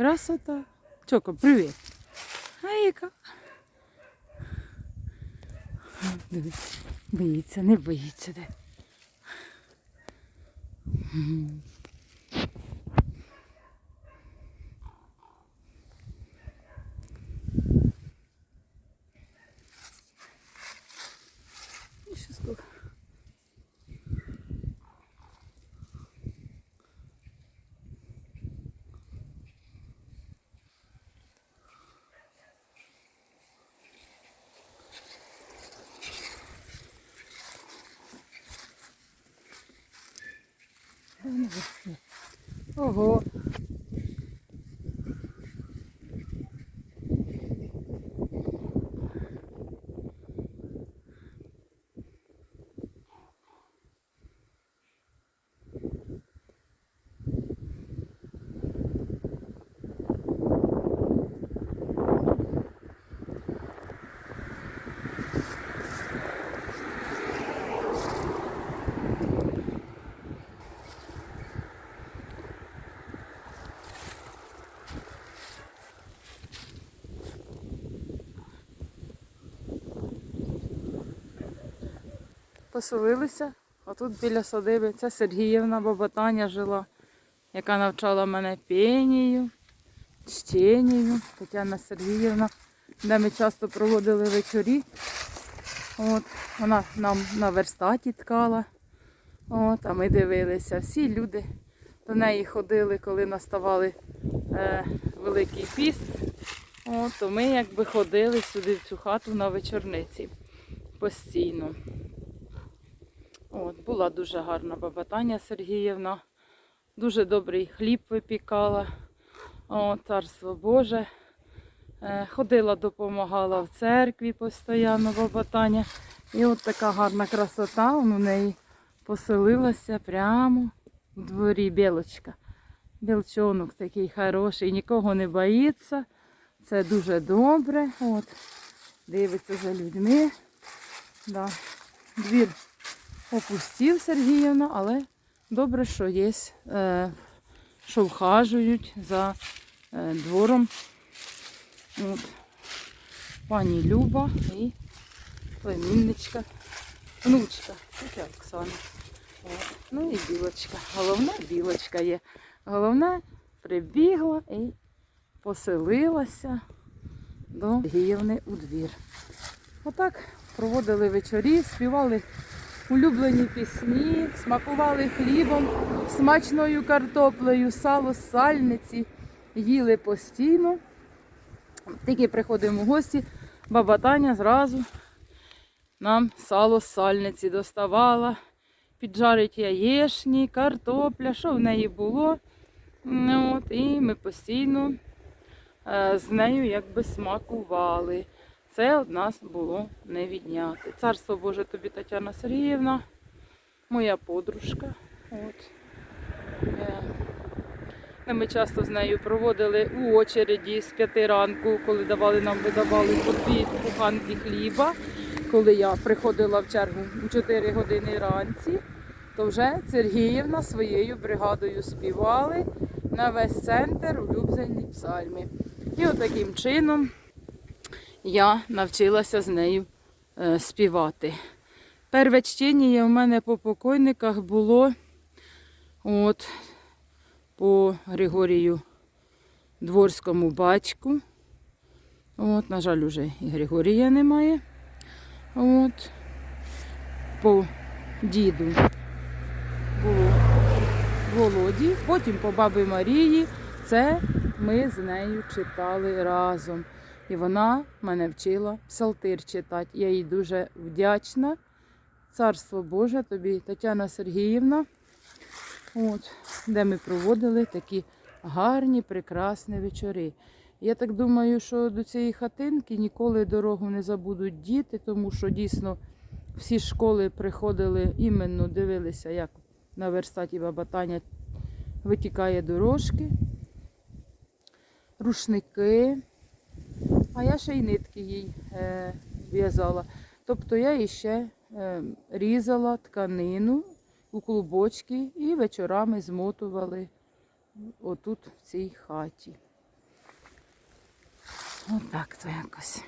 Красота. Чоко, привіт. А яка? Дивись, боїться, не боїться де. М. І ще сколько. Ого. Поселилися. Отут біля садиби. Це Сергіївна баба Таня жила, яка навчала мене пенію, чтенію. Тетяна Сергіївна, де ми часто проводили вечорі. От, вона нам на верстаті ткала. От, а ми дивилися. Всі люди до неї ходили, коли наставали е, Великий піст. От, то ми якби ходили сюди в цю хату на вечорниці постійно. От, була дуже гарна баба Таня Сергіївна. Дуже добрий хліб випікала. О, царство Боже. Е, ходила, допомагала в церкві постійно баба Таня. І от така гарна красота у неї поселилася прямо в дворі білочка. Білчонок такий хороший, нікого не боїться. Це дуже добре. От. Дивиться за людьми. Да. Двір опустів Сергіївна, але добре, що є, е, що вхажують за е, двором. От. Пані Люба і племінничка, внучка, це Оксана. Ну і білочка. Головна білочка є. Головне прибігла і поселилася до Сергіївни у двір. Отак проводили вечорі, співали улюблені пісні, смакували хлібом, смачною картоплею, сало сальниці, їли постійно. Тільки приходимо в гості, баба Таня зразу нам сало сальниці доставала, піджарить яєшні, картопля, що в неї було. Ну, от, і ми постійно е, з нею якби смакували. Це від нас було не відняти. Царство Боже тобі, Тетяна Сергіївна, моя подружка. От. Е, Ми часто з нею проводили у очереді з п'яти ранку, коли давали нам видавали по дві буханки хліба. Коли я приходила в чергу у 4 години ранці, то вже Сергіївна своєю бригадою співали на весь центр у Любзельній псальмі. І от чином я навчилася з нею е, співати. Перше чтення у мене по покойниках було от, по Григорію Дворському батьку. От, на жаль, уже і Григорія немає. От, по діду було Володі, потім по бабі Марії. Це ми з нею читали разом. І вона мене вчила псалтир читати. Я їй дуже вдячна. Царство Боже тобі, Тетяна Сергіївна, от, де ми проводили такі гарні, прекрасні вечори. Я так думаю, що до цієї хатинки ніколи дорогу не забудуть діти, тому що дійсно всі школи приходили іменно дивилися, як на верстаті баба Таня витікає дорожки, рушники а я ще й нитки їй е, в'язала. Тобто я її ще е, різала тканину у клубочки і вечорами змотували отут в цій хаті. Отак то якось.